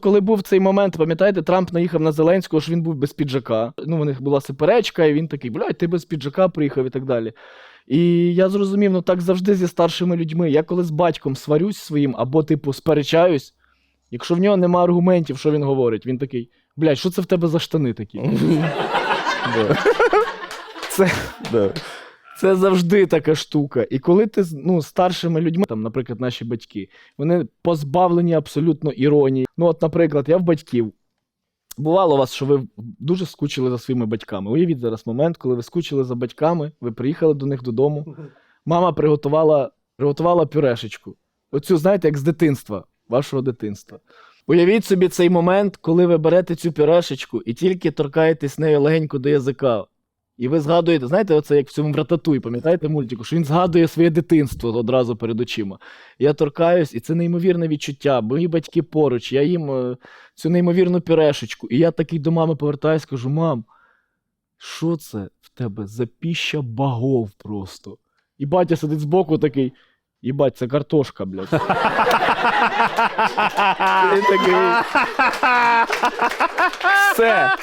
Коли був цей момент, пам'ятаєте, Трамп наїхав на Зеленського, що він був без піджака. Ну, у них була суперечка, і він такий, блядь, ти без піджака приїхав і так далі. І я зрозумів, ну так завжди зі старшими людьми. Я коли з батьком сварюсь своїм або, типу, сперечаюсь, якщо в нього нема аргументів, що він говорить, він такий, блядь, що це в тебе за штани такі? Це. Це завжди така штука. І коли ти ну, старшими людьми, там, наприклад, наші батьки, вони позбавлені абсолютно іронії. Ну, от, наприклад, я в батьків. Бувало у вас, що ви дуже скучили за своїми батьками. Уявіть зараз момент, коли ви скучили за батьками, ви приїхали до них додому. Мама приготувала, приготувала пюрешечку. Оцю, знаєте, як з дитинства, вашого дитинства. Уявіть собі цей момент, коли ви берете цю пюрешечку і тільки торкаєтесь нею легенько до язика. І ви згадуєте, знаєте, оце як в цьому рататуй, пам'ятаєте мультику, що він згадує своє дитинство одразу перед очима. Я торкаюсь, і це неймовірне відчуття. Мої батьки поруч, я їм е, цю неймовірну пюрешечку. І я такий до мами повертаюсь, кажу: мам, що це в тебе за піща богов просто? І батя сидить збоку такий. Їбать, це картошка, блядь. І такий. Все.